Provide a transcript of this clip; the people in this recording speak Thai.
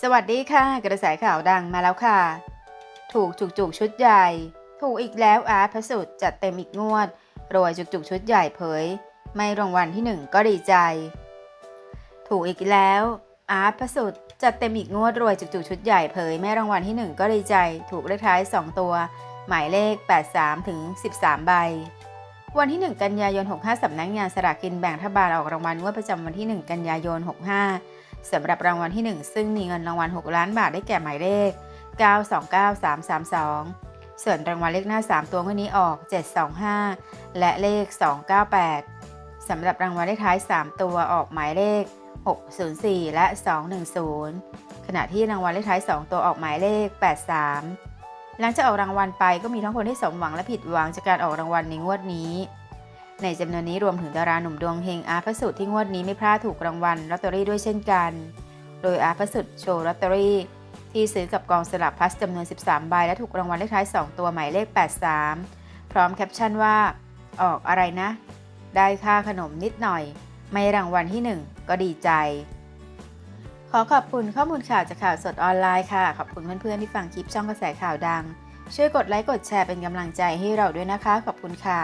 สวัสดีค่ะ กระแสข่าวดังมาแล้วค่ะ ถูกจุกจุกชุดใหญ่ ถูกอีกแล้วอาร์ตพระสุดจัดเต็มอีกงวดรวยจุกจุกชุดใหญ่เผย ไม่รางวัลที่หนึ่งก็ดีใจ ถูกอีกแล้วอาร์ตพระสุดจัดเต็มอีกงวดรวยจุกจุกชุดใหญ่เผยแม่รางวัลที่หนึ่งก็ดีใจ ถูกเลขท้าย 2 ตัว หมายเลข 83ถึง13 ใบ วันที่ 1 กันยายน 65สำนักงานสลากกินแบ่งรัฐบาลออกรางวัลงวดประจำวันที่ 1 กันยายน 65 สำหรับรางวัลที่ 1 ซึ่งมีเงินรางวัล 6 ล้านบาทได้แก่หมายเลข 929332 ส่วนรางวัลเลขหน้า 3 ตัวงวดนี้ออก 725 และเลข 298 สำหรับรางวัลเลขท้าย 3 ตัวออกหมายเลข 604 และ 210 ขณะที่รางวัลเลขท้าย 2 ตัวออกหมายเลข 83 หลังจากออกรางวัลไปก็มีทั้งคนที่สมหวังและผิดหวังจากการออกรางวัลในงวดนี้ ในจำนวนนี้รวมถึงดาราหนุ่มดวงเฮงอาร์พระสุดที่งวดนี้ไม่พลาดถูกรางวัลลอตเตอรี่ด้วยเช่นกัน โดยอาร์พระสุดโชว์ลอตเตอรี่ที่ซื้อกับกองสลากพลัสจำนวน 13 ใบและถูกรางวัลเลขท้าย 2 ตัวหมายเลข 83 พร้อมแคปชั่นว่า ออกอะไรนะ ได้ค่าขนมนิดหน่อย ไม่รางวัลที่ 1 ก็ดีใจ ขอขอบคุณข้อมูลข่าวจากข่าวสดออนไลน์ค่ะ ขอบคุณเพื่อนๆที่ฟังคลิปช่องกระแสข่าวดัง ช่วยกดไลค์กดแชร์เป็นกำลังใจให้เราด้วยนะคะ ขอบคุณค่ะ